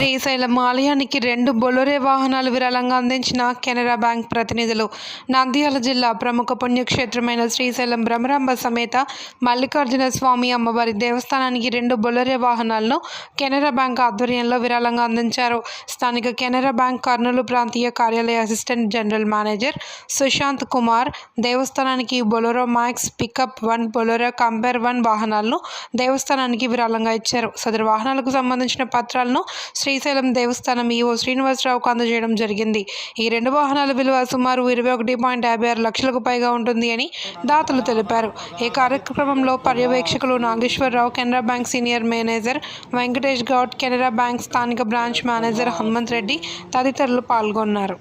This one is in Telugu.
శ్రీశైలం ఆలయానికి రెండు బొలొరే వాహనాలు విరాళంగా అందించిన కెనరా బ్యాంక్ ప్రతినిధులు. నంద్యాల జిల్లా ప్రముఖ పుణ్యక్షేత్రమైన శ్రీశైలం భ్రమరాంబ సమేత మల్లికార్జున స్వామి అమ్మవారి దేవస్థానానికి రెండు బొలొరే వాహనాలను కెనరా బ్యాంక్ ఆధ్వర్యంలో విరాళంగా అందించారు. స్థానిక కెనరా బ్యాంక్ కర్నూలు ప్రాంతీయ కార్యాలయ assistant general manager Sushant Kumar దేవస్థానానికి Bolero max pickup one Bolero camper one వాహనాలను దేవస్థానానికి విరాళంగా ఇచ్చారు. సదరు వాహనాలకు సంబంధించిన పత్రాలను శ్రీశైలం దేవస్థానం ఈవో శ్రీనివాసరావుకు అందజేయడం జరిగింది. ఈ రెండు వాహనాల విలువ సుమారు ఇరవై ఒకటి పాయింట్ యాభై ఆరు లక్షలకు పైగా ఉంటుంది అని దాతలు తెలిపారు. ఈ కార్యక్రమంలో పర్యవేక్షకులు Nageswara Rao Canara bank senior manager Venkatesh Goud Canara bank స్థానిక బ్రాంచ్ మేనేజర్ హనుమంత్ రెడ్డి తదితరులు పాల్గొన్నారు.